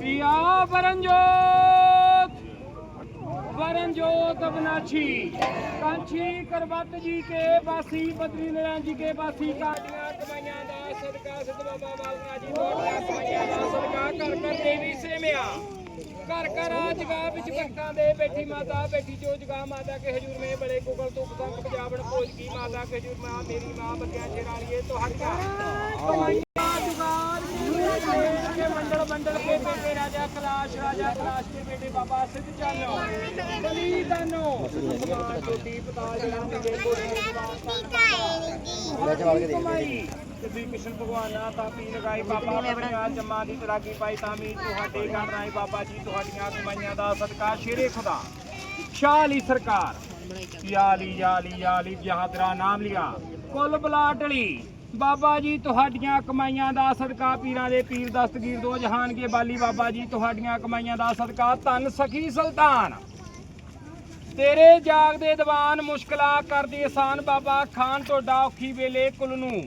ਪਿਆ ਵਰਨਜੋਤ! ਵਰਨਜੋਤ ਅਬਨਾਛੀ ਕਾਂਛੀ ਕਰਵਤ ਜੀ ਕੇ ਬਾਸੀ ਬਦਰੀ ਨਰਾਂ ਜੀ ਕੇ ਬਾਸੀ ਕਾਟੀਆਂ ਕਮਾਈਆਂ ਦਾ ਸਦਕਾ ਸਿੱਧ ਬਾਬਾ ਜੀ ਤੁਹਾਡੀਆਂ ਕਮਾਈਆਂ ਦਾ ਸਦਕਾ ਕਰ ਕਰ ਦੇਵੀ ਸੇਮਿਆ। ਘਰ ਘਰ ਆ ਜਗਾ ਵਿੱਚ ਭਗਤਾਂ ਦੇ ਬੈਠੀ ਮਾਤਾ ਬੈਠੀ ਜੋ ਜਗਾ ਮਾਤਾ ਕੇ ਹਜੂਰ ਮੇ ਬੜੇ ਗੁਗਲ ਤੋਂ ਪਸੰਦ ਪੰਜਾਬਣ ਭੋਜ ਕੀ ਮਾਤਾ ਕੇ ਹਜੂਰ ਮਾਂ ਮੇਰੀ ਮਾਂ ਬੱਤਿਆਂ ਚੇਰਾਲੀਏ ਤੁਹਾਡੀਆਂ ਮੰਡਲ ਮੰਡਲ ਕੇ ਬੇਟੇ ਰਾਜਾ ਕਲਾਸ਼ ਰਾਜਾ ਕਲਾਸ਼ ਕੇ ਬੇਟੇ ਬਾਬਾ ਸਿੱਧ ਚਾਨੋ ਬਲੀ ਦਾਨੋ ਛੋਟੀ ਪਤਾਲ ਜਨਮ ਦੇ ਕੋਲੇ ਕਮਾਈ ਕ੍ਰਿਸ਼ਨ ਭਗਵਾਨ ਆ ਲਗਾਈ ਬਾਬਾ ਬੜੀਆਂ ਜੰਮਾਂ ਦੀ ਤਰਾਗੀ ਪਾਈ ਤਾਂ ਵੀ ਤੁਹਾਡੇ ਕਰ ਰਾਏ ਬਾਬਾ ਜੀ ਤੁਹਾਡੀਆਂ ਕਮਾਈਆਂ ਦਾ ਸਦਕਾ ਸ਼ੇਰੇ ਖੁਦਾ। ਸਰਕਾਰ ਨਾਮ ਲਿਆ। ਕੁੱਲ ਬਲਾਟਲੀ ਬਾਬਾ ਜੀ ਤੁਹਾਡੀਆਂ ਕਮਾਈਆਂ ਦਾ ਸਦਕਾ ਪੀਰਾਂ ਦੇ ਪੀਰ ਦਸਤਗੀਰ ਦੋ ਜਹਾਨ ਕੇ ਬਾਲੀ ਬਾਬਾ ਜੀ ਤੁਹਾਡੀਆਂ ਕਮਾਈਆਂ ਦਾ ਸਦਕਾ ਧੰਨ ਸਖੀ ਸੁਲਤਾਨ। ਤੇਰੇ ਜਾਗਦੇ ਦੀਵਾਨ ਮੁਸ਼ਕਲਾਂ ਕਰਦੀ ਆਸਾਨ ਬਾਬਾ ਖਾਨ ਤੁਹਾਡਾ ਔਖੀ ਵੇਲੇ ਕੁਲ ਨੂੰ।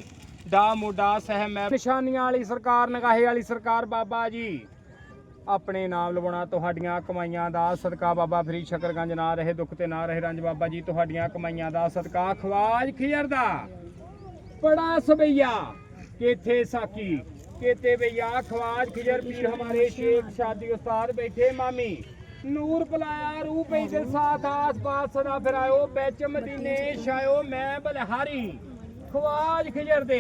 ਦਾ ਮੋਢਾ ਸਹਿਮ ਹੈ। ਨਿਸ਼ਾਨੀਆਂ ਵਾਲੀ ਸਰਕਾਰ, ਨਗਾਹੇ ਵਾਲੀ ਸਰਕਾਰ ਬਾਬਾ ਜੀ। ਆਪਣੇ ਨਾਮ ਲਵਾਉਣਾ ਤੁਹਾਡੀਆਂ ਕਮਾਈਆਂ ਦਾ ਸਦਕਾ ਬਾਬਾ ਫਰੀਦ ਸ਼ਕਰਗੰਜ, ਨਾ ਰਹੇ ਦੁੱਖ ਤੇ ਨਾ ਰਹੇ ਰੰਜ ਬਾਬਾ ਜੀ, ਤੁਹਾਡੀਆਂ ਕਮਾਈਆਂ ਦਾ ਸਦਕਾ ਖਵਾਜ ਖੀਰ ਦਾ। ਬੜਾ ਸਬਈਆ, ਕਿਥੇ ਸਾਕੀ ਕਿਤੇ ਬਈਆ, ਖਵਾਜ ਖਿਜਰ ਪੀਰ ਹਮਾਰੇ ਸ਼ੇਖ, ਸ਼ਾਦੀ ਉਸਤਾਦ ਬੈਠੇ ਮਾਮੀ। ਨੂਰ ਬੁਲਾਇਆ ਰੂਪ ਹੀ ਦਿਲ ਸਾਥ ਆਸ ਪਾਸ ਸਦਾ ਫਿਰਾਇਓ ਵਿੱਚ ਮਦੀਨੇ ਛਾਇਓ, ਮੈਂ ਬਲਹਾਰੀ, ਖਵਾਜ ਖਿਜਰ ਦੇ